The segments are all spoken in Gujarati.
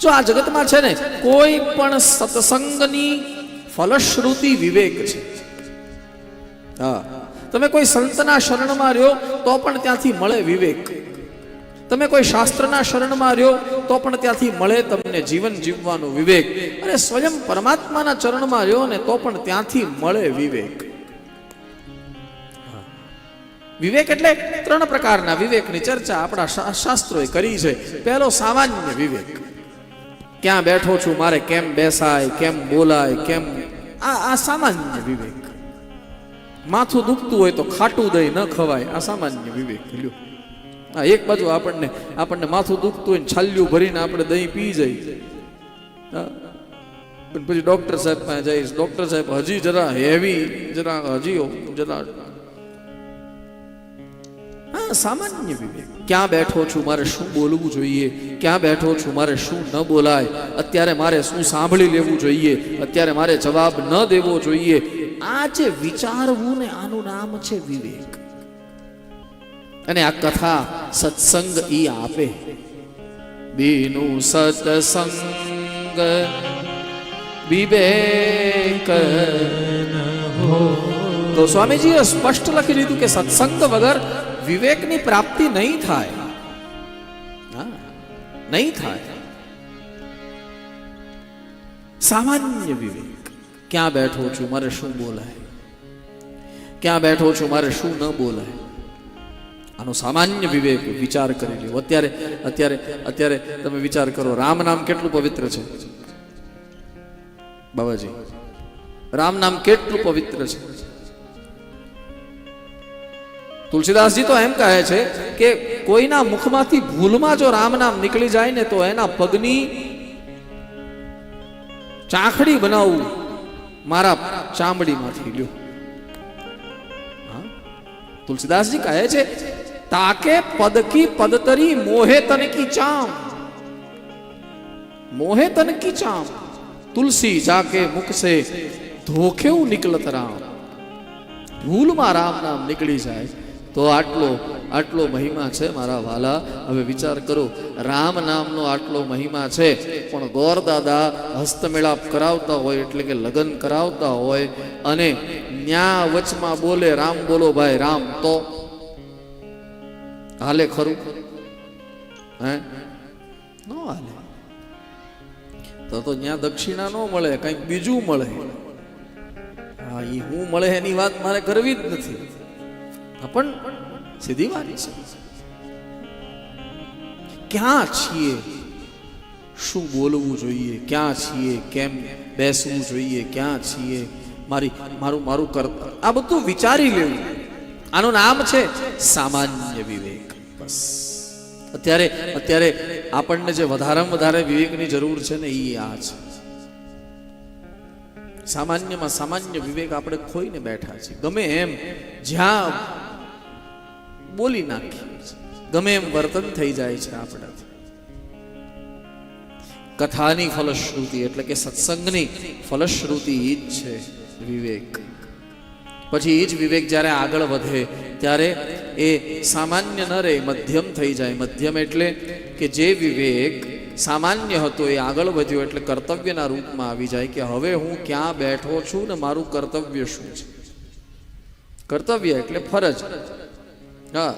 જો આ જગતમાં છે ને, કોઈ પણ સત્સંગની ફલશ્રુતિ વિવેક છે. હા. તમે કોઈ સંતના શરણમાં રહ્યો તો પણ ત્યાંથી મળે વિવેક. તમે કોઈ શાસ્ત્રના શરણમાં રહ્યો તો પણ ત્યાંથી મળે તમને જીવન જીવવાનું વિવેક. અને સ્વયં પરમાત્માના ચરણમાં રહ્યો ને તો પણ ત્યાંથી મળે વિવેક. વિવેક એટલે ત્રણ પ્રકારના વિવેકની ચર્ચા આપણા શાસ્ત્રોએ કરી છે. પહેલો સામાન્ય વિવેક. ક્યાં બેઠો છું, મારે કેમ બેસાય, કેમ બોલાય, કેમ? આ આ સામાન્ય વિવેક. માથું દુખતું હોય તો ખાટું દહીં ન ખવાય, આ સામાન્ય વિવેક, લ્યો. આ એક બાજુ આપણને આપણને માથું દુખતું હોય ને છાલ્યું ભરીને આપણે દહીં પી જઈએ. પણ પછી ડોક્ટર સાહેબ પાસે જઈશ. ડોક્ટર સાહેબ હજી જરા હેવી જરા હજી જરા હા સામાન્ય વિવેક. ક્યાં બેઠો છું મારે શું બોલવું જોઈએ? ક્યાં બેઠો છું મારે શું ન બોલાય? અત્યારે મારે શું સાંભળી લેવું જોઈએ? અત્યારે મારે જવાબ ન દેવો જોઈએ. આ જે વિચારવું ને આનું નામ છે વિવેક. અને આ કથા સત્સંગ ઈ આપે. બીનું સત્સંગ વિવેક તો સ્વામીજીએ સ્પષ્ટ લખી દીધું કે સત્સંગ વગર વિવેકની પ્રાપ્તિ નહીં થાય. નહીં થાય. સામાન્ય વિવેક. ક્યાં બેઠો છું, મારે શું બોલાય? ક્યાં બેઠો છું, મારે શું ન બોલાય? આનો સામાન્ય વિવેક વિચાર કરી લ્યો. અત્યારે અત્યારે અત્યારે તમે વિચાર કરો, રામ નામ કેટલું પવિત્ર છે? બાબાજી, રામ નામ કેટલું પવિત્ર છે? તુલસીદાસજી તો એમ કહે છે કે કોઈના મુખમાંથી ભૂલમાં જો રામ નામ નીકળી જાય ને તો એના પગની ચાખડી બનાવવું મારા ચામડીમાંથી લ્યો. તુલસીદાસજી કહે છે, તાકે પદકી પદતરી મોહે તનકી ચામ. મોહે તનકી ચામ. તુલસી જાકે મુખ ધોખેવું નીકળત રામ. ભૂલમાં રામ નામ નીકળી જાય. તો આટલો આટલો મહિમા છે મારા વાલા. હવે વિચાર કરો, રામ નામનો આટલો મહિમા છે. પણ ગોર દાદા હસ્તમેળાપ કરાવતા હોય એટલે કે લગ્ન કરાવતા હોય અને ન્યા વચમાં બોલે, રામ બોલો ભાઈ, રામ. તો હાલે ખરું? હે? ન હાલે. તો તો ત્યાં દક્ષિણા ન મળે, કંઈક બીજું મળે. હા એ હું મળે એની વાત મારે કરવી જ નથી. પણ સીધી વાત છે. ક્યાં છીએ? શું બોલવું જોઈએ? ક્યાં છીએ? કેમ બેસવું જોઈએ? ક્યાં છીએ? મારી, મારું મારું કર, આ બધું વિચારી લેવું. આનું નામ છે સામાન્ય વિવેક. બસ. અત્યારે અત્યારે આપણને જે વધારેમાં વધારે વિવેકની જરૂર છે ને એ આ છે. સામાન્યમાં સામાન્ય વિવેક આપણે ખોઈને બેઠા છીએ. ગમે એમ જ્યાં બોલી નાખીએ ગમે એમ વર્તન થઈ જાય છે આપણાથી. કથાની ફલશ્રુતિ એટલે કે સત્સંગની ફલશ્રુતિ એ જ છે વિવેક. પછી એ જ વિવેક જ્યારે આગળ વધે, ત્યારે એ સામાન્ય ન રહે મધ્યમ થઈ જાય. મધ્યમ એટલે કે જે વિવેક સામાન્ય હતો એ આગળ વધ્યો એટલે કર્તવ્યના રૂપમાં આવી જાય કે હવે હું ક્યાં બેઠો છું ને મારું કર્તવ્ય શું છે? કર્તવ્ય એટલે ફરજ. હા.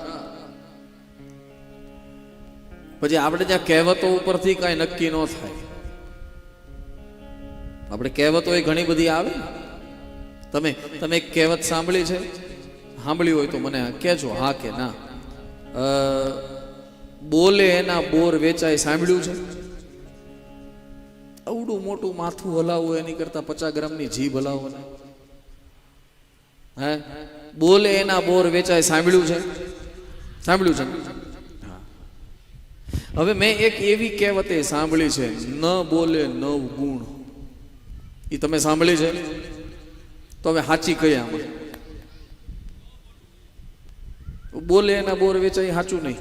પછી આપણે ત્યાં કહેવતો ઉપરથી કાંઈ નક્કી ન થાય. આપણે કહેવતો એ ઘણી બધી આવે. તમે તમે એક કહેવત સાંભળી છે? સાંભળી હોય તો મને કહેજો, હા કે ના. બોલે એના બોર વેચાય સાંભળ્યું છે? અવડું મોટું માથું હલાવવું એની કરતા પચાસ ગ્રામની જીભ હલાવો હે? બોલે એના બોર વેચાય સાંભળ્યું છે? સાંભળ્યું છે. હવે મેં એક એવી કહેવતે સાંભળી છે, ન બોલે નવ ગુણ. એ તમે સાંભળી છે? તો હવે સાચી કઈ આમાં? બોલે એના બોર વેચાય સાચું નહીં.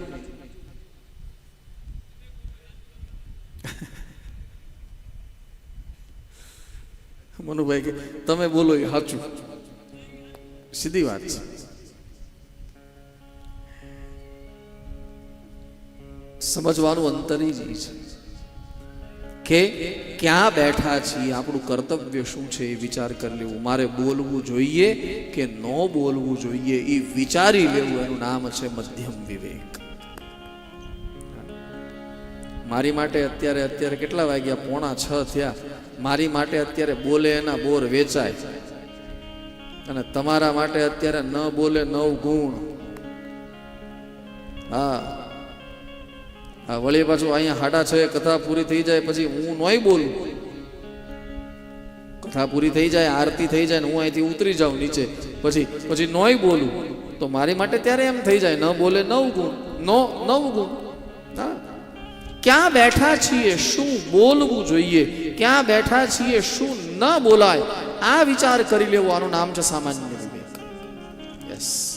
મનુભાઈ કે, તમે બોલો એ સાચું સીધી વાત છે. સમજવાનું અંતર જ છે. કે ક્યાં બેઠા છીએ, આપણું કર્તવ્ય શું છે એ વિચાર કરી લેવું. મારે બોલવું જોઈએ કે ન બોલવું જોઈએ એ વિચારી લેવું. એનું નામ છે મધ્યમ વિવેક. મારી માટે અત્યારે અત્યારે કેટલા વાગ્યા? પોણા છ થયા. મારી માટે અત્યારે બોલે એના બોર વેચાય. અને તમારા માટે અત્યારે ન બોલે નવ ગુણ. હા. વળી પાછું અહીંયા હાડા છે, કથા પૂરી થઈ જાય, પછી હું નોય બોલું. કથા પૂરી થઈ જાય, આરતી થઈ જાય ને હું અહીંથી ઉતરી જાઉં નીચે. પછી પછી નોય બોલું. તો મારી માટે ત્યારે એમ થઈ જાય, ન બોલે નવ ગુણ, નો, નવ ગુણ. હા. ક્યાં બેઠા છીએ, શું બોલવું જોઈએ? ક્યાં બેઠા છીએ, શું ન બોલાય? આ વિચાર કરી લેવો, આનું નામ છે સામાન્ય વિવેક. યસ